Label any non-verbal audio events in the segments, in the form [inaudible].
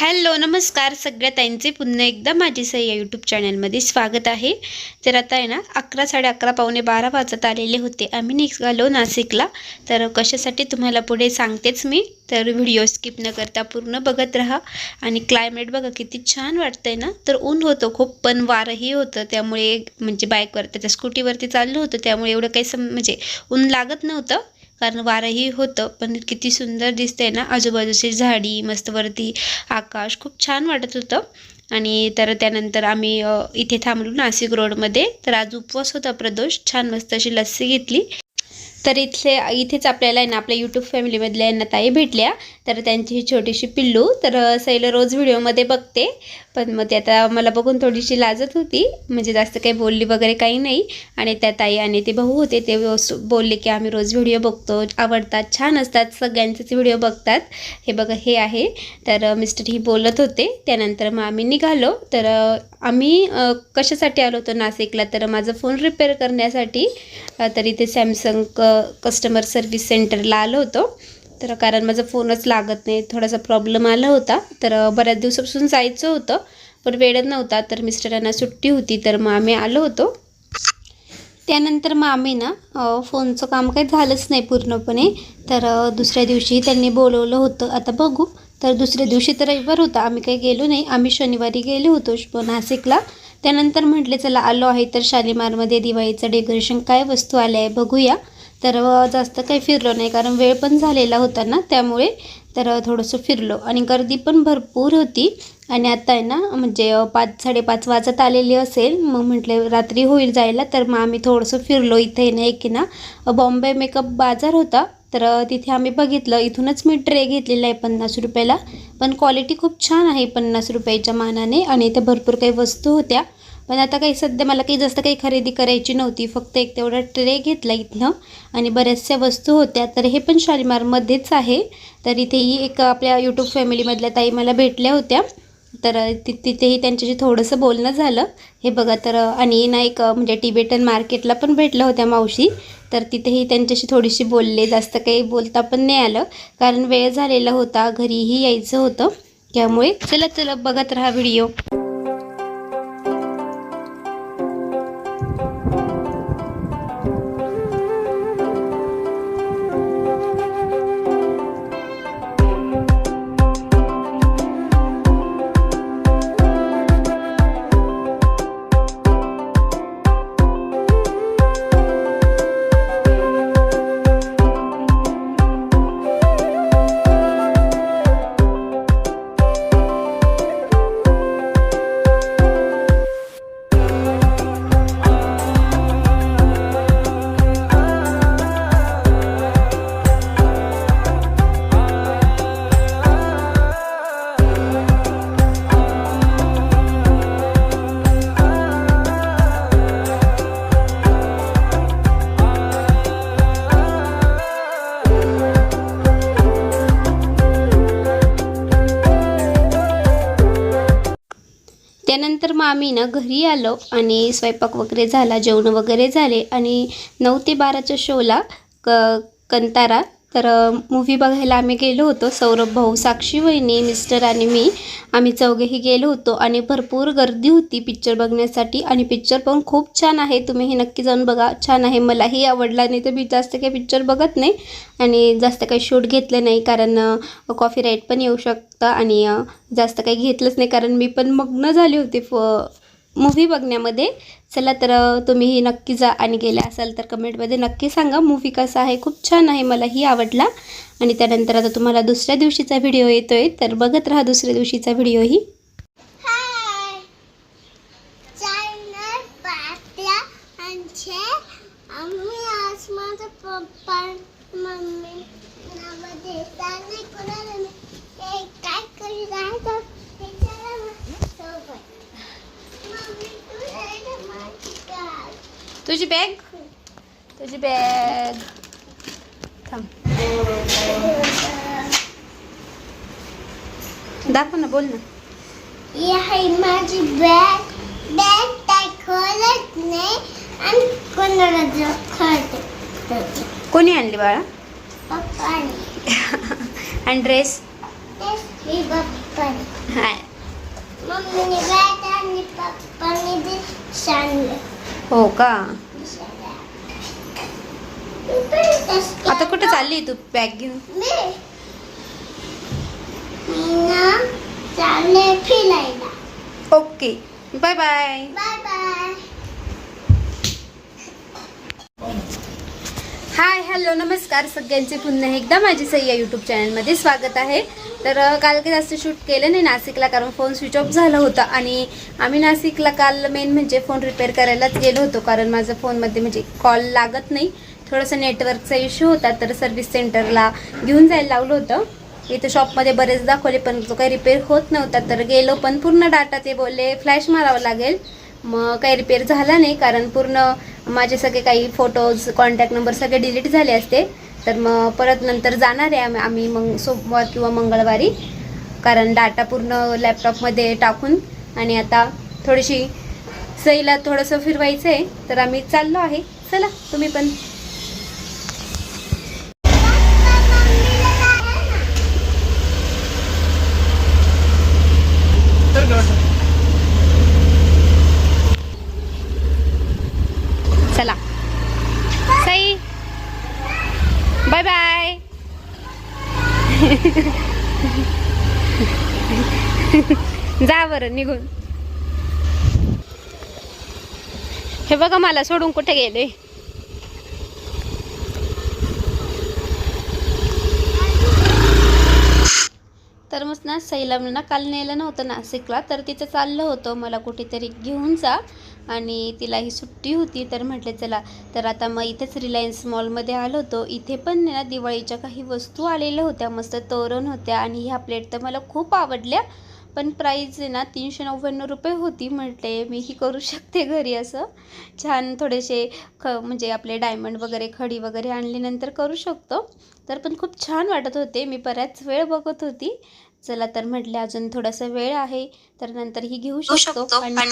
Hello नमस्कार. सगळ्या ताईंचे पुन्हा एकदा माझी सही या यूट्यूब चॅनलमध्ये स्वागत आहे. तर आता आहे ना अकरा साडे अकरा पावणे बारा वाजत आलेले होते. आम्ही निघालो नाशिकला. तर कशासाठी तुम्हाला पुढे सांगतेच मी. तर व्हिडिओ स्किप न करता पूर्ण बघत राहा. आणि क्लायमेट बघा किती छान वाटतंय ना. तर ऊन होतं खूप पण वारंही होतं. त्यामुळे म्हणजे बाईकवर त्याच्या स्कूटीवरती चाललं होतं. त्यामुळे एवढं काही सम म्हणजे ऊन लागत नव्हतं. कारण वारंही होतं पण किती सुंदर दिसते ना. आजूबाजूची झाडी मस्त वरती आकाश खूप छान वाटत होतं. आणि तर त्यानंतर आम्ही इथे थांबलो नाशिक रोडमध्ये. तर आज उपवास होता प्रदोष. छान मस्त अशी लस्सी घेतली. तर इथले इथेच आपल्याला आहे ना आपल्या यूट्यूब फॅमिलीमधल्या यांना ताई भेटल्या. तर त्यांची ही छोटीशी पिल्लू. तर सैल रोज व्हिडिओमध्ये बघते. पण मग ते आता मला बघून थोडीशी लाजत होती. म्हणजे जास्त काही बोलली वगैरे काही नाही. आणि त्या ताई आणि ते भाऊ होते ते बोलले की आम्ही रोज व्हिडिओ बघतो. आवडतात छान असतात. सगळ्यांचेच व्हिडिओ बघतात. हे बघा हे आहे. तर मिस्टर ही बोलत होते. त्यानंतर मग आम्ही निघालो. तर आम्ही कशासाठी आलो होतो नाशिकला? तर माझा फोन रिपेअर करण्यासाठी तर इथे सॅमसंग कस्टमर सर्व्हिस सेंटरला आलो होतो. तर कारण माझा फोनच लागत नाही थोडासा प्रॉब्लेम आला होता. तर बऱ्याच दिवसापासून जायचं होतं पण वेळच नव्हता. तर मिस्टरांना सुट्टी होती तर मग आम्ही आलो होतो. त्यानंतर मग आम्ही ना फोनचं काम काही झालंच नाही पूर्णपणे. तर दुसऱ्या दिवशी त्यांनी बोलवलं होतं. आता बघू. तर दुसऱ्या दिवशी तर रविवार होता. आम्ही काही गेलो नाही. आम्ही शनिवारी गेलो होतो नाशिकला. त्यानंतर म्हटले चला आलो आहे तर शालिमारमध्ये दिवाळीचं डेकोरेशन काय वस्तू आल्या आहे बघूया. तर जास्त काही फिरलो नाही कारण वेळ पण झालेला होता ना त्यामुळे तर थोडंसं फिरलो. आणि गर्दी पण भरपूर होती. आणि आता आहे ना म्हणजे पाच साडेपाच वाजत आलेली असेल मग म्हटले रात्री होईल जायला तर मग आम्ही थोडंसं फिरलो. इथे ना एक ना बॉम्बे मेकअप बाजार होता. तर तिथे आम्ही बघितलं. इथूनच मी ट्रे घेतलेला आहे पन्नास रुपयाला. पण क्वालिटी खूप छान आहे पन्नास रुपयाच्या मानाने. आणि इथे भरपूर काही वस्तू होत्या. पण आता काही सध्या मला काही जास्त काही खरेदी करायची नव्हती फक्त एक तेवढा ट्रे घेतला इथनं आणि बऱ्याचशा वस्तू होत्या. तर हे पण शालिमारमध्येच आहे. तर इथेही एक आपल्या यूट्यूब फॅमिलीमधल्या ताई मला भेटल्या होत्या. तर ति तिथेही त्यांच्याशी थोडंसं बोलणं झालं. हे बघा तर आणि ना एक म्हणजे टिबेटन मार्केटला पण भेटल्या होत्या मावशी. तर तिथेही त्यांच्याशी थोडीशी बोलले जास्त काही बोलता पण नाही आलं. कारण वेळ झालेला होता घरीही यायचं होतं. त्यामुळे चला चला बघत राहा व्हिडिओ. त्यानंतर मग आम्ही ना घरी आलो आणि स्वयंपाक वगैरे झाला जेवण वगैरे झाले आणि नऊ ते बाराच्या शोला क कंतारा तर मूव्ही बघायला आम्ही गेलो होतो. सौरभ भाऊ साक्षी वहिनी मिस्टर आणि मी आम्ही चौघेही गेलो होतो. आणि भरपूर गर्दी होती पिक्चर बघण्यासाठी. आणि पिक्चर पण खूप छान आहे. तुम्ही हे नक्की जाऊन बघा. छान आहे. मलाही आवडला. नाही तर मी जास्त काही पिक्चर बघत नाही. आणि जास्त काही शूट घेतलं नाही. कारण कॉफी राईट पण येऊ शकतं. आणि जास्त काही घेतलंच नाही. कारण मी पण मग्न झाली होती फ मूव्ही बघण्यामध्ये. चला तर तुम्हीही नक्की जा आणि गेले असाल तर कमेंटमध्ये नक्की सांगा मूव्ही कसा आहे खूप छान आहे मलाही आवडला. आणि त्यानंतर आता तुम्हाला दुसऱ्या दिवशीचा व्हिडिओ येतोय तर बघत राहा दुसऱ्या दिवशीचा व्हिडिओही मम्मी नावामध्ये त्याने कोणाला नाही. ते काय करीत आहे तर विचारा ना सोबत. मम्मी, तू ये ना माझी कार. तुझी बॅग तुझी बॅग थांब. दाखव ना बोल ना. ही आहे माझी बॅग बॅग काय खोलत नाही आणि कोणाला कळते कोणी आणली बाळा? पप्पाने. [laughs] आणि ड्रेस ही हाय. मम्मीने बॅट आणि पप्पाने ते सांडलं हो का? आता कुठे चालली तू बॅग घेऊन? Okay bye bye bye bye hi hello नमस्कार सगळ्यांचे. पुन्हा एकदा माझी सय्या यूट्यूब चॅनलमध्ये स्वागत आहे. तर काल काही जास्त शूट केलं नाही नाशिकला कारण फोन स्विच ऑफ झाला होता आणि आम्ही नाशिकला काल मेन म्हणजे फोन रिपेअर करायलाच गेलो होतो कारण माझं फोनमध्ये म्हणजे कॉल लागत नाही. थोडंसं नेटवर्कचा इश्यू होता तर सर्व्हिस सेंटरला घेऊन जायला लावलं होतं. इथं शॉपमध्ये बरेच दाखवले पण तो काही रिपेअर होत नव्हता. तर गेलो पण पूर्ण डाटा ते बोलले फ्लॅश मारावं लागेल. मग काही रिपेअर झाला नाही कारण पूर्ण माझे सगळे काही फोटोज कॉन्टॅक्ट नंबर सगळे डिलीट झाले असते. तर मग परत नंतर जाणार आहे आम्ही मग सोमवार किंवा मंगळवारी. कारण डाटा पूर्ण लॅपटॉपमध्ये टाकून आणि आता थोडीशी सईला थोडंसं फिरवायचं आहे तर आम्ही चाललो आहे. चला तुम्ही पण चला सई बाय बाय जा बरं निघून. हे बघा मला सोडून कुठे गेले? तर मग ना सईला ना काल नेलं नव्हतं नाशिकला तर तिचं चाललं होतं. मला कुठेतरी घेऊन जा. आणि तिला ही सुट्टी होती तर म्हटले चला तर आता मग इथेच रिलायन्स मॉलमध्ये आलो होतो. इथे पण ना दिवाळीच्या काही वस्तू आलेल्या होत्या मस्त तोरण होत्या आणि ह्या प्लेट तर मला खूप आवडल्या. पण प्राईज आहे ना तीनशे नव्याण्णव रुपये होती म्हटले. मीही करू शकते घरी असं. छान थोडेसे ख म्हणजे आपले डायमंड वगैरे खडी वगैरे आणल्यानंतर करू शकतो. तर पण खूप छान वाटत होते. मी बऱ्याच वेळ बघत होती. चला तर म्हटले अजून थोडासा वेळ आहे तर नंतर ही घेऊ शकतो. आणि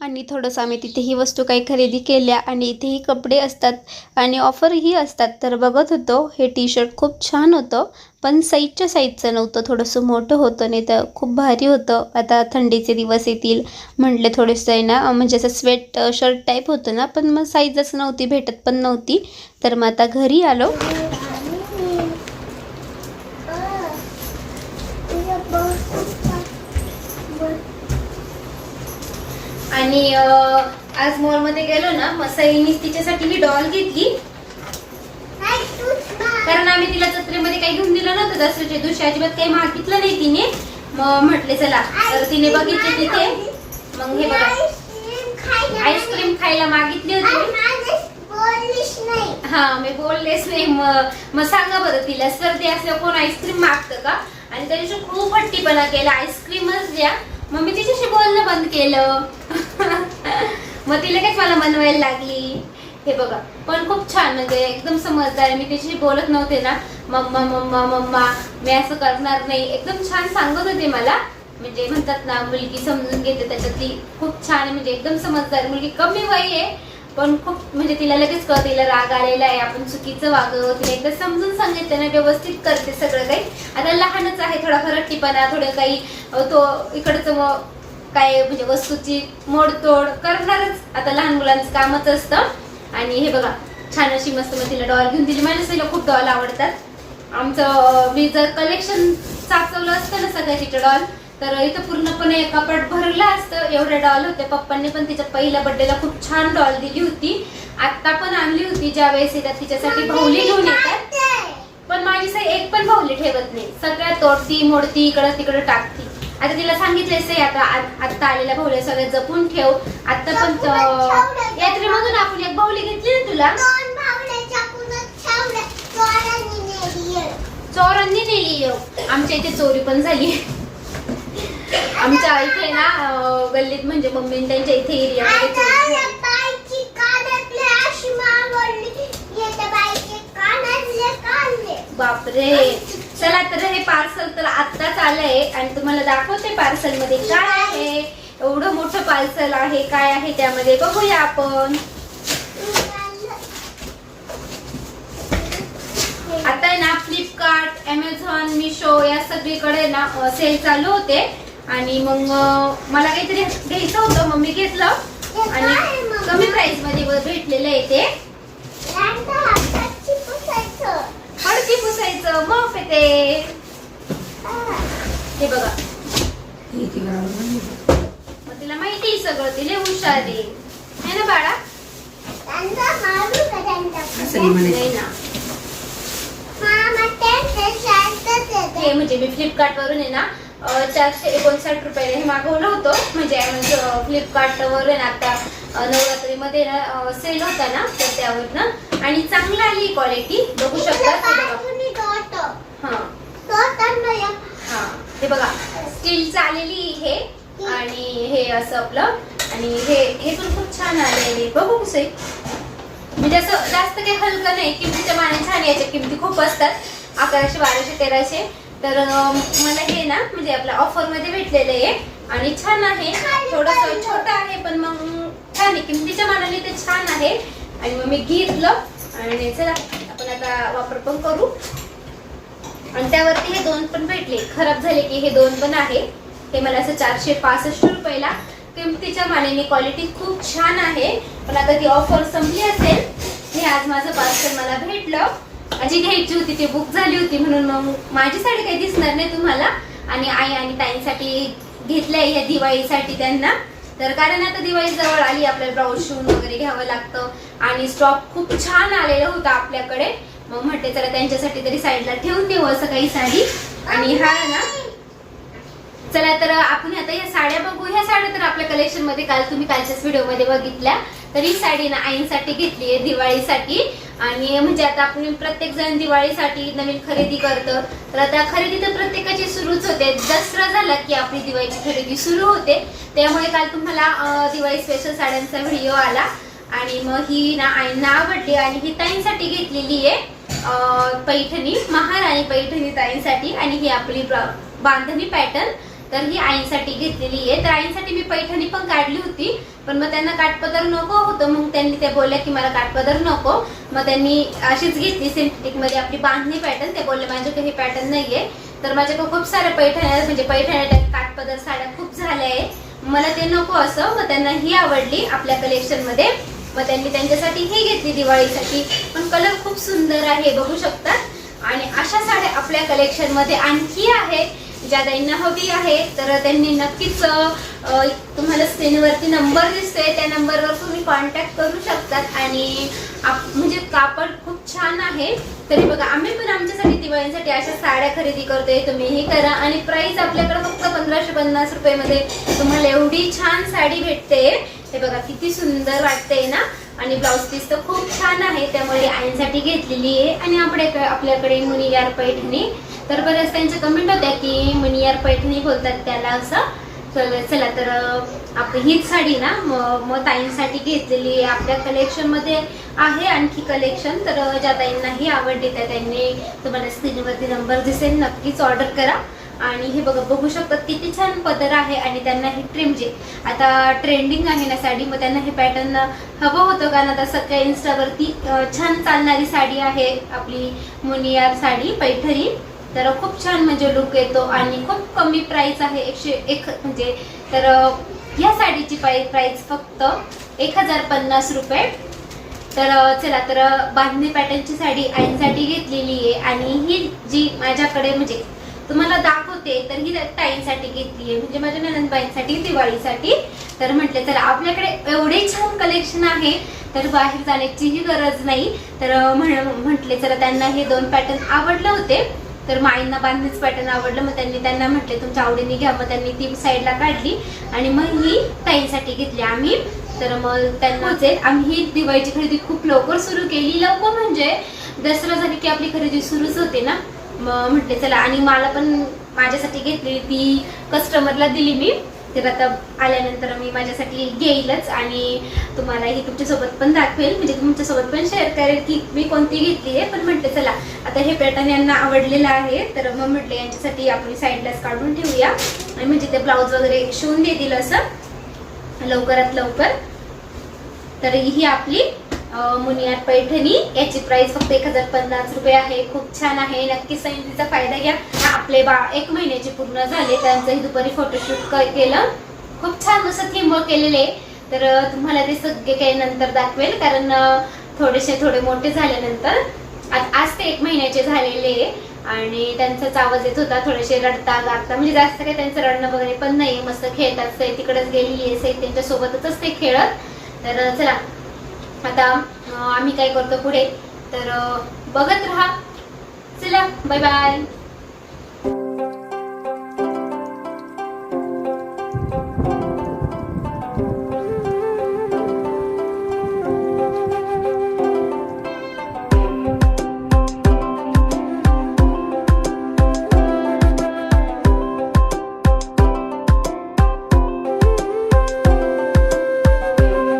आणि थोडंसं आम्ही तिथेही वस्तू काही खरेदी केल्या आणि इथेही कपडे असतात आणि ऑफरही असतात. तर बघत होतो हे टी शर्ट खूप छान होतं पण साईजच्या साईजचं नव्हतं. थोडंसं मोठं होतं नाही तर खूप भारी होतं. आता थंडीचे दिवस येतील. म्हटले थोडंसं आहे ना म्हणजे असं स्वेट शर्ट टाईप होतं ना पण मग साईजच नव्हती भेटत पण नव्हती. तर मग आता घरी आलो. आणि आज मॉलमध्ये गेलो ना मग सईनी तिच्यासाठी ही डॉल घेतली. कारण आम्ही तिला जत्रेमध्ये काही घेऊन दिलं नव्हतं दसऱ्याच्या दिवशी अजिबात काही मागितलं नाही तिने. मग म्हटले चला. तर तिने बघितले तिथे. मग हे बघा. आईस्क्रीम खायला मागितली होती. हा मी बोललेच नाही. मग मग सांगा बरं तिला सर्दी असल्या कोण आईस्क्रीम मागतं का? आणि त्या दिवशी खूप हट्टीपणा केला. आईस्क्रीमच द्या. मग मी तिच्याशी बोलणं बंद केलं. मग तिला लगेच मला मनवायला लागली. हे बघा पण खूप छान म्हणजे एकदम समजदार आहे. मी तिच्याशी बोलत नव्हते ना. मम्मा मम्मा मम्मा मी असं करणार नाही. एकदम छान सांगत होते मला. म्हणजे म्हणतात ना मुलगी समजून घेते त्याच्यातली. खूप छान आहे म्हणजे एकदम समजदार. मुलगी कमी वय आहे पण खूप म्हणजे तिला लगेच कळत तिला राग आलेला आहे आपण चुकीचं वागव तिला एकदा समजून सांगितलं ना व्यवस्थित करते सगळं काही. आता लहानच आहे थोडा फरकटीपणा थोडं काही तो इकडचं मग काय म्हणजे वस्तूची मोडतोड करणारच. आता लहान मुलांचं कामच असतं. आणि हे बघा छान अशी मस्त मग तिला डॉल घेऊन दिली. मला तिला खूप डॉल आवडतात. आमचं मी जर कलेक्शन साचवलं असतं ना सगळ्या तिथं डॉल तर इथं पूर्णपणे कपाट भरलं असतं एवढ्या डॉल होत्या पप्पांनी पण तिच्या पहिल्या बड्डेला खूप छान डॉल दिली होती. आत्ता पण आणली होती ज्या वेळेस येतात तिच्यासाठी भाऊली घेऊन येतात. पण माझी साई एक पण भाऊली ठेवत नाही. सगळ्या तोडती मोडती इकडं तिकडं टाकती. आता तिला सांगितलंय सई आता आत्ता आलेल्या भाऊल्या सगळ्या जपून ठेव. आता पण. यात्रेमधून आपण एक भाऊली घेतली ना तुला? चोरांनी नेली. आमच्या इथे चोरी पण झाली आमच्या इथे ना गल्लीत म्हणजे मम्मी त्यांच्या इथे एरियामध्ये काढले बापरे. चला तर हे पार्सल तर आत्ताच आलंय आणि तुम्हाला दाखवते पार्सलमध्ये काय आहे. एवढं मोठं पार्सल आहे काय आहे त्यामध्ये बघूया आपण. आता आहे ना फ्लिपकार्ट अमेझॉन मिशो या सगळीकडे ना सेल चालू होते. आणि मग मला काहीतरी घ्यायचं होतं मग मी घेतलं. आणि कमी प्राइसमध्ये भेटलेलं आहे ते. हाताची पुसायचं. फडकी पुसायचं मग ते. हा. बघा. मग तिला माहिती आहे सगळं तिला हुशार आहे. ना बाळा? नाही ना. येते. हे म्हणजे मी फ्लिपकार्ट वरून आहे ना चारशे एकोणसाठ रुपयाला हे मागवलं होतं. म्हणजे फ्लिपकार्ट वर आहे ना आता नवरात्रीमध्ये ना सेल होता ना तर त्यावर ना आणि चांगली आली क्वालिटी बघू शकता हे. हा. बघा स्टीलचं आलेली हे. आणि हे असं आपलं. आणि हे हे पण खूप छान आलेले बघू कसं आहे. म्हणजे असं जास्त काही हलकं नाही. किमतीच्या माने छान याच्या किमती खूप असतात. अकराशे बाराशे तेराशे. तर मला हे ना म्हणजे आपल्या ऑफरमध्ये भेटलेलं आहे आणि छान आहे. थोडस छोटं आहे पण मग छान आहे किमतीच्या मानाने ते छान आहे. आणि मग मी घेतलं. आणि चला आपण आता वापर पण करू. आणि त्यावरती हे दोन पण भेटले. खराब झाले की हे दोन पण आहे. हे मला असं चारशे पासष्ट रुपयाला. किमतीच्या मानेने क्वालिटी खूप छान आहे. पण आता ती ऑफर संपली असेल हे आज माझं पार्सल मला भेटलं. जी घ्यायची होती ती बुक झाली होती म्हणून मग माझी साडी काही दिसणार नाही तुम्हाला. आणि आई आणि ताईंसाठी घेतलंय या दिवाळीसाठी त्यांना. तर कारण आता दिवाळी जवळ आली आपल्याला ब्लाऊज शिवून वगैरे घ्यावं लागतं. आणि स्टॉक खूप छान आलेला होता आपल्याकडे. मग म्हटले चला त्यांच्यासाठी तरी साईडला ठेवून देऊ असं काही साडी. आणि हा ना. चला तर आपण आता या साड्या बघू. ह्या साड्या तर आपल्या कलेक्शनमध्ये काल तुम्ही कालच्याच व्हिडिओमध्ये बघितल्या. तर ही साडी ना आईंसाठी घेतली आहे दिवाळीसाठी. आणि म्हणजे आता आपण प्रत्येक जण दिवाळीसाठी नवीन खरेदी करतं. तर आता खरेदी तर प्रत्येकाची सुरूच होते. दसरा झाला की आपली दिवाळीची खरेदी सुरू होते. त्यामुळे काल तुम्हाला दिवाळी स्पेशल साड्यांचा व्हिडिओ आला. आणि मग ही ना आईंना आवडली आणि ही ताईंसाठी घेतलेली आहे. पैठणी महाराणी पैठणी ताईंसाठी. आणि ही आपली बांधणी पॅटर्न तर ही आईंसाठी घेतलेली आहे. तर आईंसाठी मी पैठणी पण काढली होती पण मग त्यांना काठपदर नको होतं. मग त्यांनी त्या बोलल्या की मला काठपदर नको. मग त्यांनी अशीच घेतली सिंथेटिकमध्ये आपली बांधणी पॅटर्न ते बोलले माझ्याकडे हे पॅटर्न नाहीये. तर माझ्याकडे खूप साऱ्या पैठण्या म्हणजे पैठण्या टाईप काठपदर साड्या खूप झाल्या आहे मला ते नको असं. मग त्यांना ही आवडली आपल्या कलेक्शनमध्ये. मग त्यांनी त्यांच्यासाठी ही घेतली दिवाळीसाठी. पण कलर खूप सुंदर आहे बघू शकतात. आणि अशा साड्या आपल्या कलेक्शनमध्ये आणखी आहेत. ज्या ताईंना हवी आहे तर त्यांनी नक्कीच तुम्हाला स्क्रीनवरती नंबर दिसतोय त्या नंबरवर तुम्ही कॉन्टॅक्ट करू शकतात. आणि आप- म्हणजे कापड खूप छान आहे. तरी बघा आम्ही पण आमच्यासाठी दिवाळीसाठी अशा साड्या खरेदी करतोय तुम्हीही करा. आणि प्राइस आपल्याकडे फक्त पंधराशे पन्नास रुपयामध्ये तुम्हाला एवढी छान साडी भेटते. हे बघा किती सुंदर वाटते ना? आणि ब्लाऊज पीस तर खूप छान आहे त्यामुळे आईंसाठी घेतलेली आहे. आणि आपल्या आपल्याकडे मुनियार पैठणी तर बऱ्याच त्यांच्या कमेंट होत्या की मुनियार पैठणी बोलतात त्याला असं. चला चला तर अं, आपली हीच साडी ना म- मग ताईंसाठी घेतलेली आपल्या कलेक्शनमध्ये आहे आणखी कलेक्शन तर ज्या ताईंनाही आवडली त्या त्यांनी तुम्हाला स्क्रीनवरती नंबर दिसेल नक्कीच ऑर्डर करा. आणि हे बघा बघू शकतात किती छान पदर आहे आणि त्यांना हे ट्रिम जे आता ट्रेंडिंग आहे ना साडी मग त्यांना हे पॅटर्न हवं होतं कारण आता सगळ्या इन्स्टावरती छान चालणारी साडी आहे आपली मुनियार साडी पैठणी. तर खूप छान म्हणजे लुक येतो आणि खूप कमी प्राइस आहे. एकशे एक म्हणजे तर या साडीची प्राइस फक्त एक हजार पन्नास रुपये. तर चला तर बांधणी पॅटर्नची साडी आईंसाठी घेतलेली आहे आणि ही जी माझ्याकडे म्हणजे तुम्हाला दाखवते तर ही ताईंसाठी घेतली आहे. म्हणजे माझ्या ननंदबाईंसाठी दिवाळीसाठी. तर म्हटले चला आपल्याकडे एवढे छान कलेक्शन आहे तर बाहेर जाण्याचीही गरज नाही. तर म्हण म्हटले चला त्यांना हे दोन पॅटर्न आवडले होते. तर माईंना बांधणीच पॅटर्न आवडलं. मग त्यांनी त्यांना म्हटले तुमच्या आवडीने घ्या. मग त्यांनी ती साईडला काढली आणि मग ही ताईंसाठी घेतली आम्ही. तर मग त्यांना आम्ही ही दिवाळीची खरेदी खूप लवकर सुरू केली. लवकर म्हणजे दसरा झाली की आपली खरेदी सुरूच होते ना. मग म्हटले चला. आणि मला पण माझ्यासाठी घेतली ती कस्टमरला दिली मी. तर आता आल्यानंतर मी माझ्यासाठी घेईलच आणि तुम्हालाही तुमच्यासोबत पण दाखवेल. म्हणजे तुमच्यासोबत पण शेअर करेल की मी कोणती घेतली आहे. पण म्हटलं चला आता हे पॅटर्न यांना आवडलेलं आहे. तर मग म्हटले यांच्यासाठी आपण साईडलाच काढून ठेवूया. आणि म्हणजे ते ब्लाऊज वगैरे शिवून देतील असं. लवकरात लवकर. तर ही आपली मुनियार पैठणी. याची प्राइस फक्त एक हजार पन्नास रुपये आहे. खूप छान आहे. नक्की संधीचा फायदा घ्या. आपले बा एक महिन्याचे पूर्ण झाले. त्यांचंही दुपारी फोटोशूट केलं. खूप छान असं थीम केलेले तर तुम्हाला ते सगळे काही नंतर दाखवेल. कारण थोडेसे थोडे मोठे झाल्यानंतर आज आज ते एक महिन्याचे झालेले आणि त्यांचाच आवाज येत होता. थोडेसे रडता गाता. म्हणजे जास्त काही त्यांचं रडणं वगैरे पण नाही मस्त खेळतात. तिकडेच गेलेली आहे. सई त्यांच्या सोबतच ते खेळत तर चला. आता आम्ही काय करतो पुढे? तर बघत राहा. चला बाय बाय